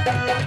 আপহন দুলাল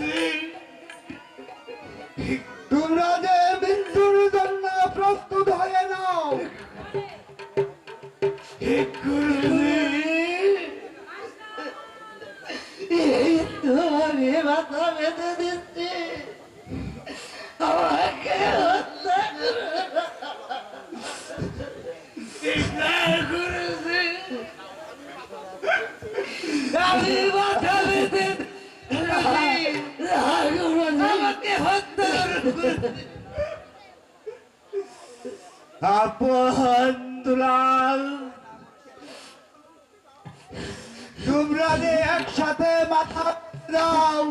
যে মৃত্যুর আপহন দুলাল তোমরা যে একসাথে মাথা দাও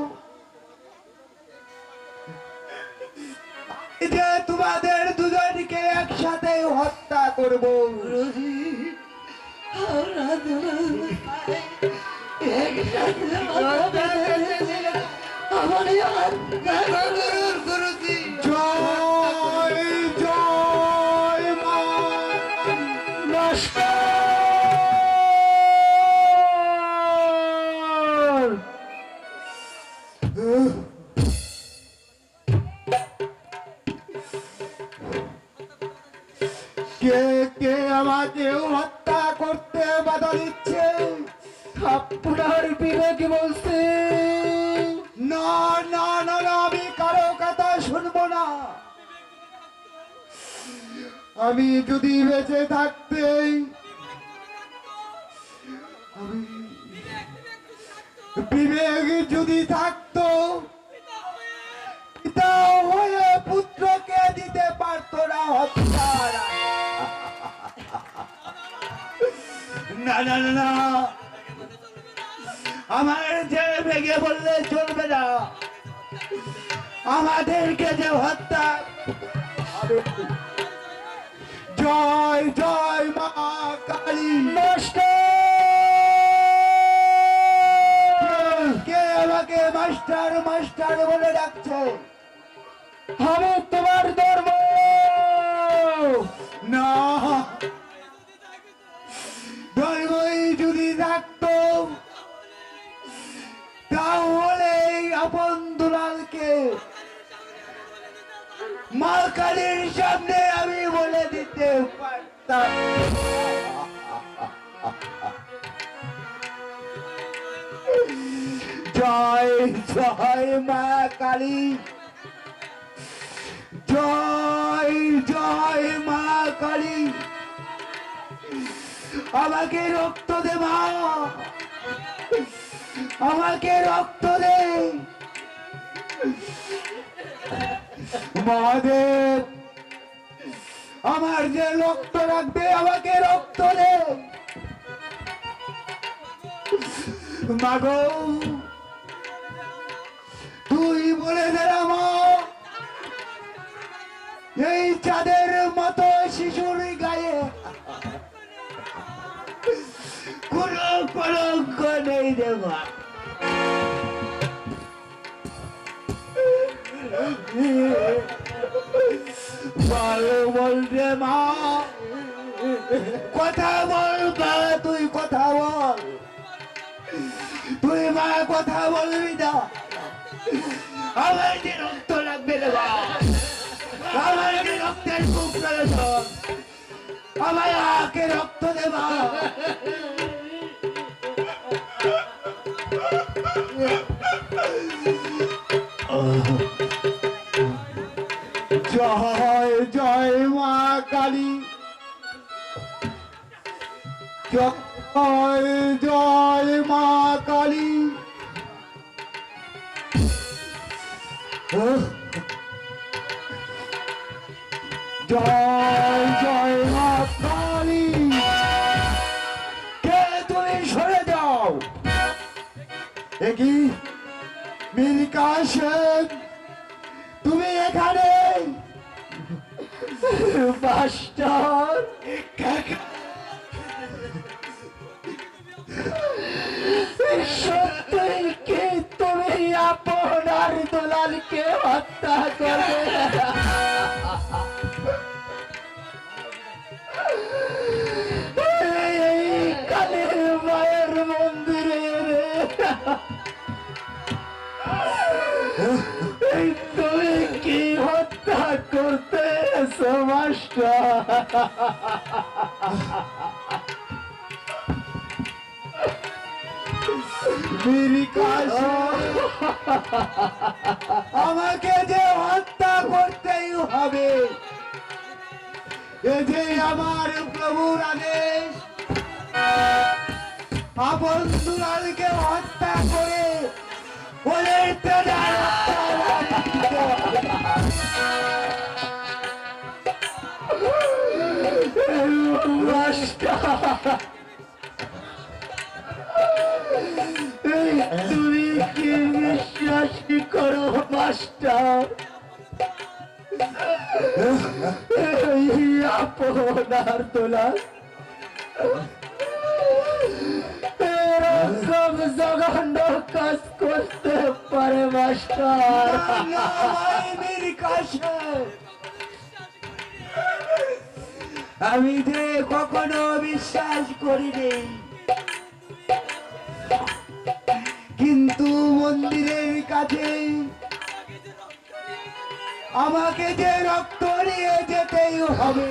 যে তোমাদের দুজনকে একসাথে হত্যা করব। আমরা কে কে আমাকে হত্যা করতে বাধা দিচ্ছে? আপনার বিবেক বলছে, না না না আমি কারও কথা না। আমি যদি বেঁচে থাকতে বিবেক যদি থাকতো, পিতা হয়ে পুত্রকে দিতে পারতো না, হত্যা না না না আমার যে ভেঙে বললে চলবে না। আমাদেরকে যে হত্যা জয় জয় মা কালী। মাস্টার কে আমাকে মাস্টার মাস্টার বলে ডাকছে? আমি তোমার ধর্ম যদি থাকতো তাহলে আপন দুলালকে মা সামনে আমি বলে দিতে পারতাম। জয় জয় মা কালী। জয় আমাকে রক্ত দে মা। আমাকে রক্ত দে। মহাদেব আমার যে রক্ত লাগবে, আমাকে রক্ত দে। তুই বলে দে মা। এই চাঁদের মতো বল মা। কথা বল তুই কথা বল। তুই মা, কথা বলবি না। আমার যে রক্ত লাগবে রে মা। আমার যে রক্তের খুব প্রয়োজন আমার আকে রক্ত দেবা জয় জয় মা কালী। জয় জয় মা কালী। জয় জয় মা কালী। কে তুমি সরে যাও? একই মিল্কা সেন? মাস্টার সত্যই কি তুমি আপনার দোলালকে হত্যা করবে? করতে এসো মাস্টার আমাকে যে হত্যা করতেই হবে এ যে আমার প্রভুর আদেশ আপন দুলালকে হত্যা করে ওদের তুমি কি বিশ্বাস করো মাস্টার আপনার তোলা এরকম জঘন্য কাজ করতে পারে মাস্টার আমি যে কখনো বিশ্বাস করিনি। কিন্তু মন্দিরের কাছে আমাকে যে রক্ত নিয়ে যেতেই হবে।